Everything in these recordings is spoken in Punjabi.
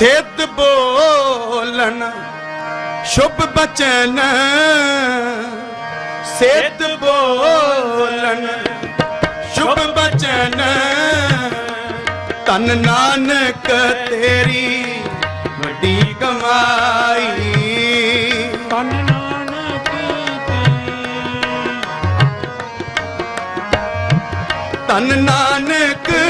ਸਿੱਧ ਬੋਲਣ ਸ਼ੁਭ ਬਚਨ। ਸਿੱਧ ਬੋਲਣ ਸ਼ੁਭ ਬਚਨ। ਤਨ ਨਾਨਕ ਤੇਰੀ ਵੱਡੀ ਕਮਾਈ। ਤਨ ਨਾਨਕ ਤਨ ਨਾਨਕ ਤੇਰੀ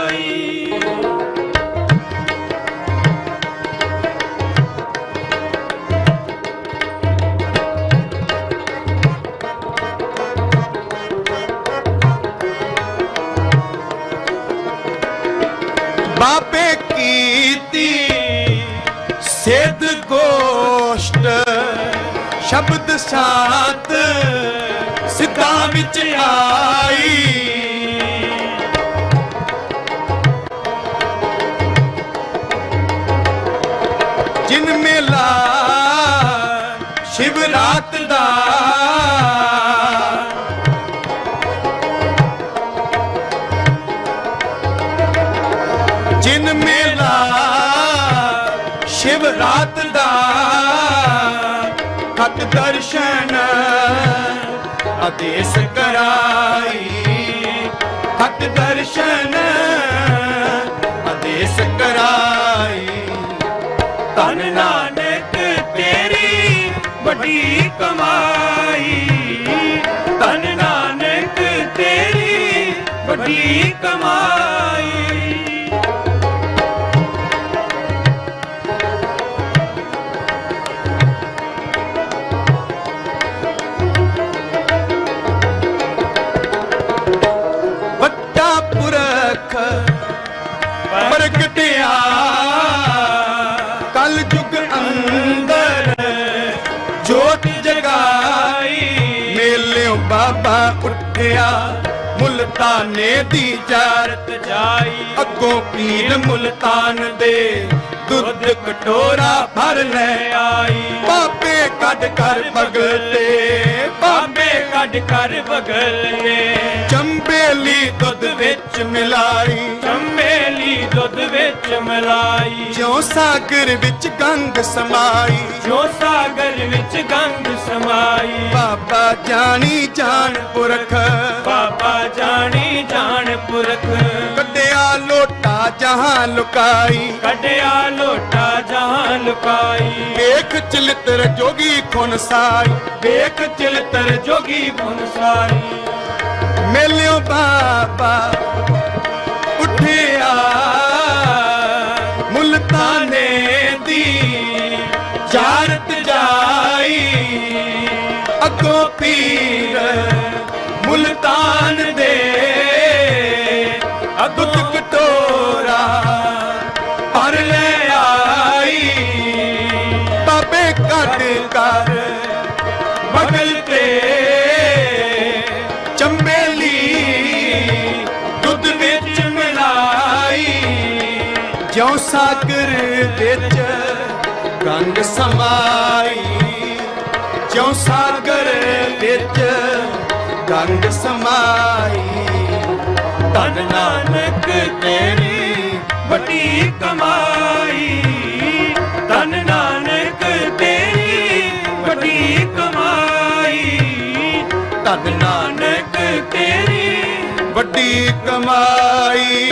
ਬਾਬੇ ਕੀਤੀ ਸਿੱਧ ਗੋਸ਼ਟ ਸ਼ਬਦ ਸਾਤ ਸਿੱਧਾਂ ਵਿੱਚ ਆਈ। ਜਿਨ ਮੇਲਾ ਸ਼ਿਵ ਰਾਤ ਦਾ ਜਿਨ ਮੇਲਾ, ਸ਼ਿਵ ਰਾਤ ਦਾ ਖਤ ਦਰਸ਼ਨ ਆਦੇਸ਼ ਕਰਾਈ। ਖਤ ਦਰਸ਼ਨ ਆਦੇਸ਼ ਕਰਾਈ। ਤਨ ਨਾਨਕ ਤੇਰੀ ਵੱਡੀ ਕਮਾਈ। ਤਨ ਨਾਨਕ ਤੇਰੀ ਵੱਡੀ ਕਮਾਈ। ਉੱਠਿਆ ਮੁਲਤਾਨੇ ਦੀ ਜਾਰਤ ਜਾਈ। ਅੱਗੋਂ ਪੀਰ ਮੁਲਤਾਨ ਦੇ ਦੁੱਧ ਕਟੋਰਾ ਭਰ ਲੈ ਆਈ। ਬਾਬੇ ਕੱਢ ਕਰ ਬਗਲੇ ਬਾਬੇ ਕੱਢ ਕਰ ਬਗਲ। ਚੰਬੇਲੀ ਦੁੱਧ ਵਿੱਚ ਮਿਲਾਈ। ਚੰਬੇਲੀ ਦੁੱਧ ਵਿੱਚ ਮਲਾਈ। ਜਿਉ ਸਾਗਰ ਵਿੱਚ ਗੰਗ ਸਮਾਈ। ਜੋ ਸਾਗਰ ਵਿੱਚ ਗੰਗ ਸਮਾਈ। ਬਾਬਾ ਜਾਣੀ ਜਾਣ ਪੁਰਖ। ਬਾਬਾ ਜਾਣੀ ਜਾਣ ਪੁਰਖ। ਕੱਢਿਆ ਲੋਟਾ ਜਹਾਂ ਲੁਕਾਈ। ਕੱਢਿਆ ਲੋਟਾ ਜਹਾਂ ਲੁਕਾਈ। ਵੇਖ ਚਲਿਤਰ ਜੋਗੀ ਖੁਨ ਸਾਈ। ਵੇਖ ਚਿਲਤਰ ਜੋਗੀ ਬੁਨਸਾਈ ਮੇਲਿਓ ਬਾਬਾ। ਅੱਗੋਂ ਪੀਰ ਮੁਲਤਾਨ ਦੇ। ਅਦੁੱਤ ਕਟੋਰਾ ਭਰ ਲੈ ਆਈ। ਬਾਬੇ ਕੱਢ ਕਰ ਬਗਲ ਤੇ। ਚੰਬੇਲੀ ਦੁੱਧ ਵਿੱਚ ਮਿਲਾਈ। ਜਿਉ ਸਾਗਰ ਵਿੱਚ ਗੰਗ ਸਮਾਈ। ਜਿਉ ਸਾਗਰ ਵਿੱਚ ਗੰਗ ਸਮਾਈ। ਧਨ ਨਾਨਕ ਤੇਰੀ ਵੱਡੀ ਕਮਾਈ। ਧਨ ਨਾਨਕ ਤੇਰੀ ਵੱਡੀ ਕਮਾਈ। ਧਨ ਨਾਨਕ ਤੇਰੀ ਵੱਡੀ ਕਮਾਈ।